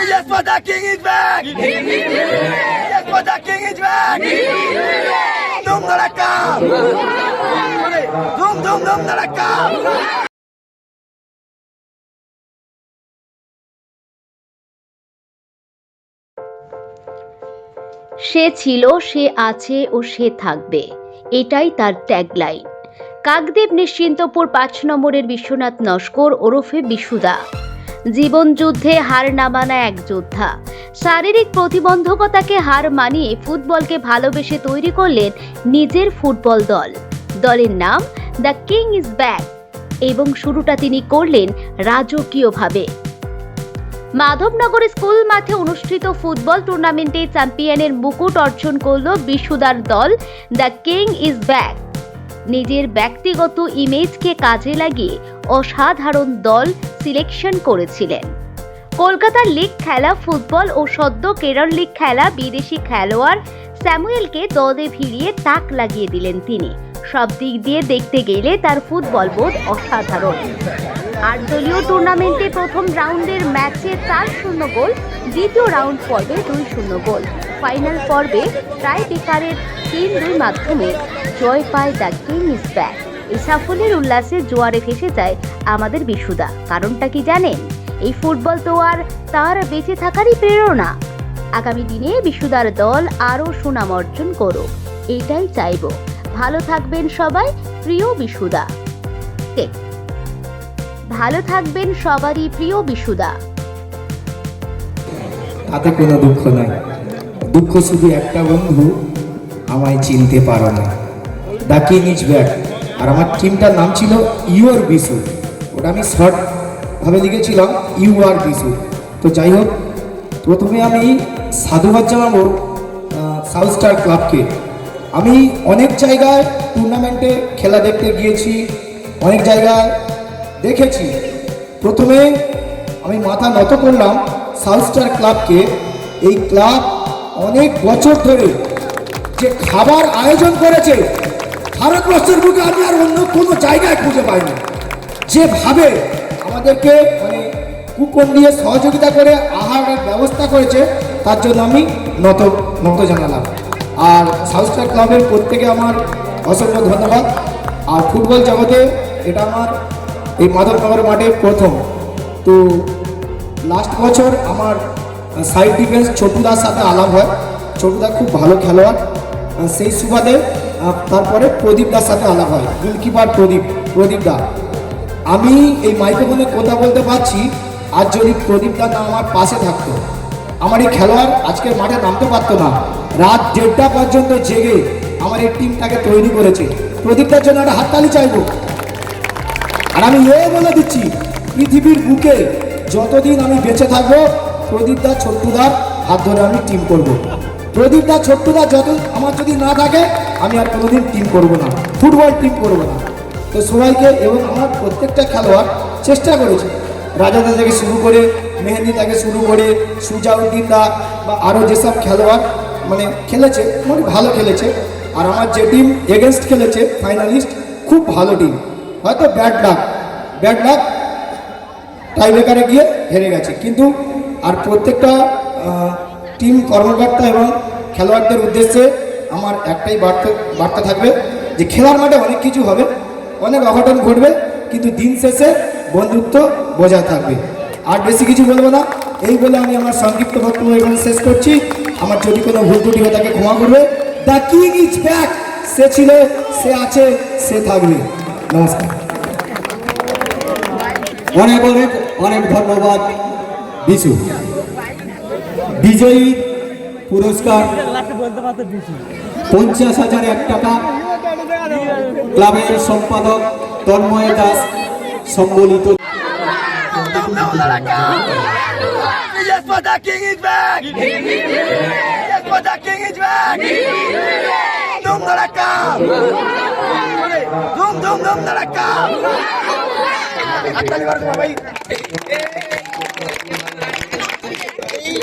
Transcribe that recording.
Yes, but the king is back! Yes, but the king is back! Dum Naraka! Dum Dum Dum Naraka! সে ছিল সে আছে ও সে থাকবে এটাই তার ট্যাগলাইন কাকদ্বীপ নিশ্চিন্তপুর পাঁচ নম্বরের বিশ্বনাথ নস্কর ওরফে বিশুদা জীবন যুদ্ধে হার নামানা এক যোদ্ধা। শারীরিক প্রতিবন্ধকতাকে হার মানিয়ে ফুটবলকে ভালোবেসে তৈরি করলেন নিজের ফুটবল দল। দলের নাম দ্য কিং ইজ ব্যাক এবং শুরুটা তিনি করলেন রাজকীয়ভাবে। মাধবনগর স্কুল মাঠে অনুষ্ঠিত ফুটবল টুর্নামেন্টে চ্যাম্পিয়নের মুকুট অর্জন করল বিশুদার দল দ্য কিং ইজ ব্যাক। নিজের ব্যক্তিগত ইমেজকে কাজে লাগিয়ে অসাধারণ দল সিলেকশন করেছিলেন। কলকাতার লিগ খেলা, ফুটবল ও সদ্য কেরল লিগ খেলা, বিদেশি খেলোয়াড় স্যামুয়েলকে দলে ভিড়িয়ে তাক লাগিয়ে দিলেন তিনি। সব দিক দিয়ে দেখতে গেলে তার ফুটবল বোধ অসাধারণ। আট দলীয় টুর্নামেন্টে প্রথম রাউন্ডের ম্যাচে চার শূন্য গোল, দ্বিতীয় রাউন্ড পর্বে দুই শূন্য গোল। ফাইনাল পর্বে টাই বেকারের তিন দুই মাধ্যমে জয় পায় দ্য কিং ইজ ব্যাক এই সাফল্যের উল্লাসে জোয়ারে ভেসে যায় আমাদের বিশুদা। কারণটা কি জানেন? এই ফুটবল তো আর তার বেঁচে থাকারই প্রেরণা। আগামী দিনে বিশুদার দল আরও সুনাম অর্জন করুক, এটাই চাইব। ভালো থাকবেন সবাই, প্রিয় বিশুদা। ঠিক ভালো থাকবেন সবারই প্রিয় বিশুদা। তাতে কোনো দুঃখ নাই। দুঃখ শুধু একটা বন্ধু আমায় চিনতে পারো না। কিং ইজ ব্যাক আর আমার টিমটার নাম ছিল ইউর বিশু। ওটা আমি শর্ট ভাবে লিখেছিলাম ইউ আর বিশু। তো যাই হোক, প্রথমে আমি সাধুবাদ জানাব সাউথ স্টার ক্লাবকে আমি অনেক জায়গায় টুর্নামেন্টে খেলা দেখতে গিয়েছি, অনেক জায়গায় দেখেছি। প্রথমে আমি মাথা নত করলাম সাউথ স্টার ক্লাবকে। এই ক্লাব অনেক বছর ধরে যে খাবার আয়োজন করেছে, ভারতবর্ষের বুকে আমি আর অন্য কোনো জায়গায় খুঁজে পাইনি। যেভাবে আমাদেরকে মানে কুপন দিয়ে সহযোগিতা করে আহারের ব্যবস্থা করেছে, তার জন্য আমি নত নত জানালাম। আর সাউথ স্টার ক্লাবের প্রত্যেকে আমার অসংখ্য ধন্যবাদ। আর ফুটবল জগতে এটা আমার এই মাধবনগর মাঠে প্রথম। তো লাস্ট বছর আমার সাইড ডিফেন্স ছোটুদার সাথে আলাপ হয়। ছোটুদা খুব ভালো খেলোয়াড়। সেই সুবাদে তারপরে প্রদীপ দার সাথে আলাপ হয়। গোলকিপার প্রদীপ প্রদীপ দা। আমি এই মাইক্রোফোনে কথা বলতে পারছি আজ যদি প্রদীপ দা না আমার পাশে থাকতো। আমার এই খেলোয়াড় আজকের মাঠে নামতে পারতো না। রাত দেড়টা পর্যন্ত জেগে আমার এই টিমটাকে তৈরি করেছে। প্রদীপদার জন্য একটা হাততালি চাইব। আর আমি এ বলে দিচ্ছি, পৃথিবীর বুকে যতদিন আমি বেঁচে থাকব, প্রদীপদা ছোট্টুদার হাত ধরে আমি টিম করব। করব। প্রদীপদা ছোট্টুদা যত আমার যদি না থাকে, আমি আর কোনোদিন টিম করব না। ফুটবল টিম করব না। তো সবাইকে এবং আমার প্রত্যেকটা খেলোয়াড় চেষ্টা করেছে। রাজাদা থেকে শুরু করে, মেহেন্দি থেকে শুরু করে সুজাউদ্দিন দা বা আরও যেসব খেলোয়াড় মানে খেলেছে মানে ভালো খেলেছে। আর আমার যে টিম এগেনস্ট খেলেছে ফাইনালিস্ট খুব ভালো টিম হয়তো ব্যাড লাক ব্যাড লাক টাইব্রেকারে গিয়ে হেরে গেছে। কিন্তু আর প্রত্যেকটা টিম কর্মকর্তা এবং খেলোয়াড়দের উদ্দেশ্যে আমার একটাই বার্তা বার্তা থাকবে যে খেলার মাঠে অনেক কিছু হবে, অনেক অঘটন ঘটবে, কিন্তু দিন শেষে বন্ধুত্ব বজায় থাকবে। আর বেশি কিছু বলব না, এই বলে আমি আমার সংক্ষিপ্ত বক্তব্য এখানে শেষ করছি। আমার যদি কোনো ভুল ত্রুটি হয়ে থাকে, ক্ষমা করবে। দ্য কিং ইজ ব্যাক সে ছিল, সে আছে, সে থাকবে। অনেক অনেক অনেক ধন্যবাদ বিশু বিজয়ী পুরস্কার পঞ্চাশ হাজার এক টাকা ক্লাবের সম্পাদক তন্ময় দাস সম্বলিত Yes, but the king is back! Yes, but the king is back! Dum Naraka! Dum Dum Dum Naraka! হাততালি মারো সবাই এই